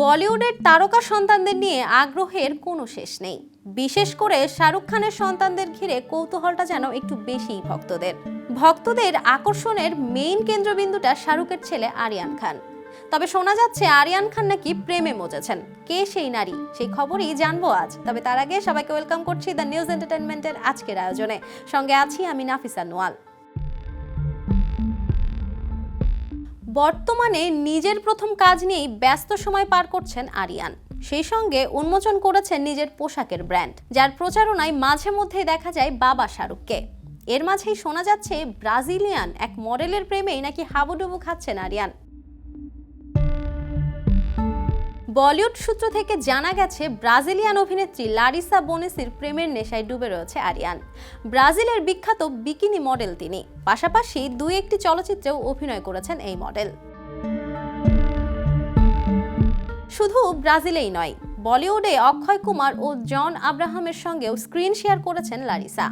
বলিউডের তারকা সন্তানদের নিয়ে আগ্রহের কোনো শেষ নেই। বিশেষ করে শাহরুখ খানের সন্তানদের ঘিরে কৌতূহলটা যেন একটু বেশিই ভক্তদের। ভক্তদের আকর্ষণের মেইন কেন্দ্রবিন্দুটা শাহরুখের ছেলে আরিয়ান খান। তবে শোনা যাচ্ছে আরিয়ান খান নাকি প্রেমে মজেছেন। কে সেই নারী? সেই খবরই জানব আজ। তবে তার আগে সবাইকে ওয়েলকাম করছি দ্য নিউজ এন্টারটেনমেন্টের আজকের আয়োজনে। সঙ্গে আছি আমি নাফিসা নোয়াল। বর্তমানে নিজের প্রথম কাজ নিয়েই ব্যস্ত সময় পার করছেন আরিয়ান। সেই সঙ্গে উন্মোচন করেছেন নিজের পোশাকের ব্র্যান্ড, যার প্রচারণায় মাঝে মধ্যেই দেখা যায় বাবা শাহরুখকে। এর মাঝেই শোনা যাচ্ছে ব্রাজিলিয়ান এক মডেলের প্রেমেই নাকি হাবুডুবু খাচ্ছেন আরিয়ান। বলিউড সূত্র থেকে জানা গেছে, ব্রাজিলিয়ান অভিনেত্রী লারিসা বোনেসির প্রেমের নেশায় ডুবে রয়েছে আরিয়ান। ব্রাজিলের বিখ্যাত বিকিনি মডেল তিনি। পাশাপাশি দুই একটি চলচ্চিত্রেও অভিনয় করেছেন এই মডেল। শুধু ব্রাজিলেই নয়, বলিউডে অক্ষয় কুমার ও জন আব্রাহামের সঙ্গেও স্ক্রিন শেয়ার করেছেন লারিসা।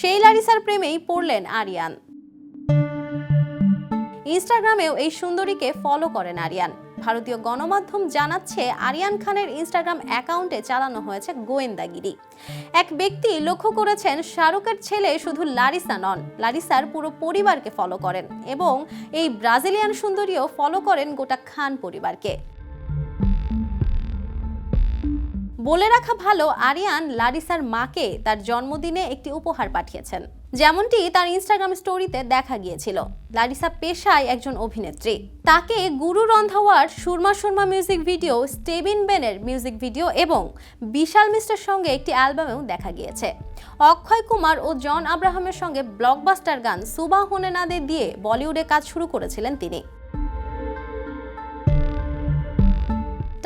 সেই লারিসার প্রেমেই পড়লেন আরিয়ান। ইনস্টাগ্রামেও এই সুন্দরীকে ফলো করেন আরিয়ান। ভারতীয় গণমাধ্যম জানাচ্ছে, আরিয়ান খানের ইনস্টাগ্রাম অ্যাকাউন্টে চালানো হয়েছে গোয়েন্দাগিরি। এক ব্যক্তি লক্ষ্য করেছেন, শাহরুখের ছেলে শুধু লারিসা নন, লারিসার পুরো পরিবারকে ফলো করেন এবং এই ব্রাজিলিয়ান সুন্দরীও ফলো করেন গোটা খান পরিবারকে। বলে রাখা ভালো, আরিয়ান লারিসার মাকে তার জন্মদিনে একটি উপহার পাঠিয়েছেন। যেমনটি তার ইনস্টাগ্রাম স্টোরিতে দেখা গিয়েছিল। লারিসা পেশায় একজন অভিনেত্রী। তাকে গুরু রন্ধাওয়ার সুরমা সুরমা মিউজিক ভিডিও স্টেবিন বেনের মিউজিক ভিডিও এবং বিশাল মিস্টার সঙ্গে একটি অ্যালবামেও দেখা গিয়েছে। অক্ষয় কুমার ও জন আব্রাহামের সঙ্গে ব্লকবাস্টার গান সুবা হোনেনাদের দিয়ে বলিউডে কাজ শুরু করেছিলেন তিনি।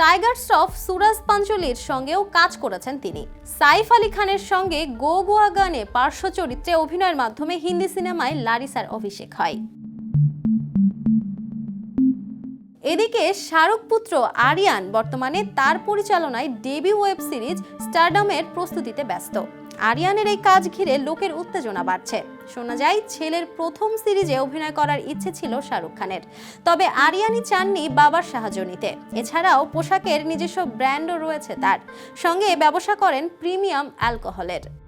টাইগার শ্রফ, সুরাজ পাঞ্চলির সঙ্গেও কাজ করেছেন তিনি। সাইফ আলী খানের সঙ্গে গো গোয়া গানে পার্শ্ব চরিত্রে অভিনয়ের মাধ্যমে হিন্দি সিনেমায় লারিসার অভিষেক হয়। এদিকে শাহরুখ পুত্র আরিয়ান বর্তমানে তার পরিচালনায় ডেবি ওয়েব সিরিজ স্টারডমের প্রস্তুতিতে ব্যস্ত। আরিয়ানের এই কাজ ঘিরে লোকের উত্তেজনা বাড়ছে। শোনা যায়, ছেলের প্রথম সিরিজে অভিনয় করার ইচ্ছে ছিল শাহরুখ খানের। তবে আরিয়ানি চাননি বাবার সাহায্য নিতে। এছাড়াও পোশাকের নিজস্ব ব্র্যান্ডও রয়েছে তার। সঙ্গে ব্যবসা করেন প্রিমিয়াম অ্যালকোহলের।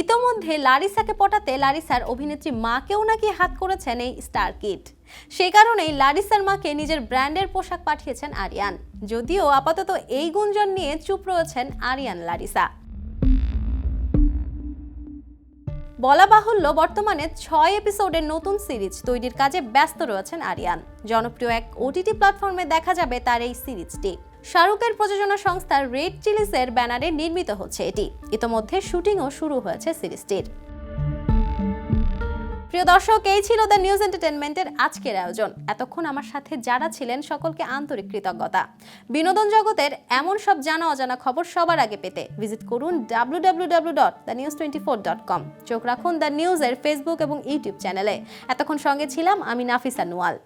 ইতোমধ্যে লারিসাকে পটাতে লারিসার অভিনেত্রী মাকেও নাকি হাত করেছেন এই স্টার কিট সে কারণেই লারিসার মাকে নিজের ব্র্যান্ডের পোশাক পাঠিয়েছেন আরিয়ান। যদিও আপাতত এই গুঞ্জন নিয়ে চুপ রয়েছেন আরিয়ান লারিসা। বলা বাহুল্য, বর্তমানে ছয় এপিসোডের নতুন সিরিজ তৈরির কাজে ব্যস্ত রয়েছেন আরিয়ান। জনপ্রিয় এক ওটিটি প্ল্যাটফর্মে দেখা যাবে তার এই সিরিজটি। শাহরুখের প্রযোজনা সংস্থা রেড চিলিসের ব্যানারে নির্মিত হচ্ছে এটি। ইতোমধ্যে শুটিংও শুরু হয়েছে সিরিজটির। প্রিয় দর্শক, এই ছিল দ্য নিউজ এন্টারটেনমেন্টের আজকের আয়োজন। এতক্ষণ আমার সাথে যারা ছিলেন, সকলকে আন্তরিক কৃতজ্ঞতা। বিনোদন জগতের এমন সব জানা অজানা খবর সবার আগে পেতে ভিজিট করুন W W W dot the news twenty four dot com চোখ রাখুন দ্য নিউজের ফেসবুক এবং ইউটিউব চ্যানেলে এতক্ষণ সঙ্গে ছিলাম আমি নাফিসা নোয়াল।